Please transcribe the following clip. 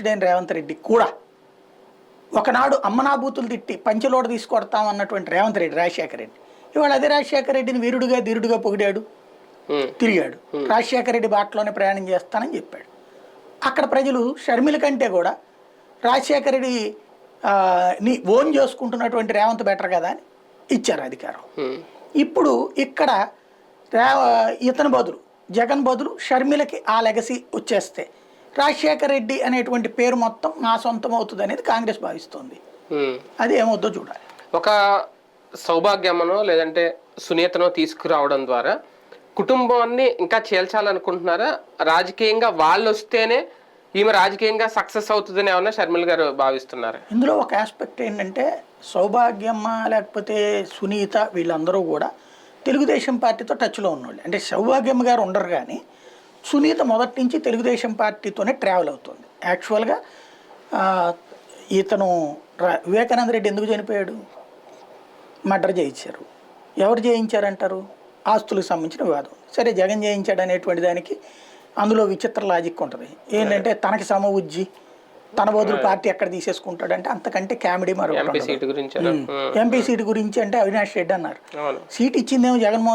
మనుషుడైన రేవంత్ రెడ్డి కూడా ఒకనాడు అమ్మనాభూతులు తిట్టి పంచలోడ తీసుకొడతాం అన్నటువంటి రేవంత్ రెడ్డి రాజశేఖర రెడ్డి. ఇవాళ అదే రాజశేఖర రెడ్డిని వీరుడుగా ధీరుడుగా పొగిడాడు? తిరిగాడు. రాజశేఖర రెడ్డి బాటలోనే ప్రయాణం చేస్తానని చెప్పాడు. అక్కడ ప్రజలు షర్మిల కంటే కూడా రాజశేఖర రెడ్డి ని ఓన్ చేసుకుంటున్నటువంటి రేవంత్ బెటర్ కదా అని ఇచ్చారు అధికారం. ఇప్పుడు ఇక్కడ రా- ఇతని బదులు జగన్ బదులు షర్మిలకి ఆ లెగసీ వచ్చేస్తే రాజశేఖర రెడ్డి అనేటువంటి పేరు మొత్తం నా సొంతం అవుతుంది అనేది కాంగ్రెస్ భావిస్తోంది. అది ఏమవుద్దో చూడాలి. ఒక సౌభాగ్యమనో లేదంటే సునీతనో తీసుకురావడం ద్వారా కుటుంబాన్ని ఇంకా చేల్చాలనుకుంటున్నారా? రాజకీయంగా వాళ్ళు వస్తేనే ఈమె రాజకీయంగా సక్సెస్ అవుతుందని ఏమన్నా షర్మిల గారు భావిస్తున్నారా? ఇందులో ఒక ఆస్పెక్ట్ ఏంటంటే సౌభాగ్యమ్మ లేకపోతే సునీత వీళ్ళందరూ కూడా తెలుగుదేశం పార్టీతో టచ్లో ఉన్నవాళ్ళు అంటే సౌభాగ్యమ్మ గారు ఉండరు కానీ సునీత మొదటి నుంచి తెలుగుదేశం పార్టీతోనే ట్రావెల్ అవుతుంది. యాక్చువల్గా ఇతను వివేకానంద రెడ్డి ఎందుకు చనిపోయాడు? మర్డర్ చేయించారు. ఎవరు చేయించారంటారు? ఆస్తులకు సంబంధించిన వివాదం సరే జగన్ చేయించాడు అనేటువంటి దానికి అందులో విచిత్ర లాజిక్ ఉంటుంది. ఏంటంటే తనకి సమ ఉజ్జి తన బదులు పార్టీ ఎక్కడ తీసేసుకుంటాడంటే అంతకంటే కామెడీ మరొకటి ఎంపీ. సీటు గురించి. అంటే అవినాష్ రెడ్డి అన్నారు. సీట్ ఇచ్చిందేమో జగన్మోహన్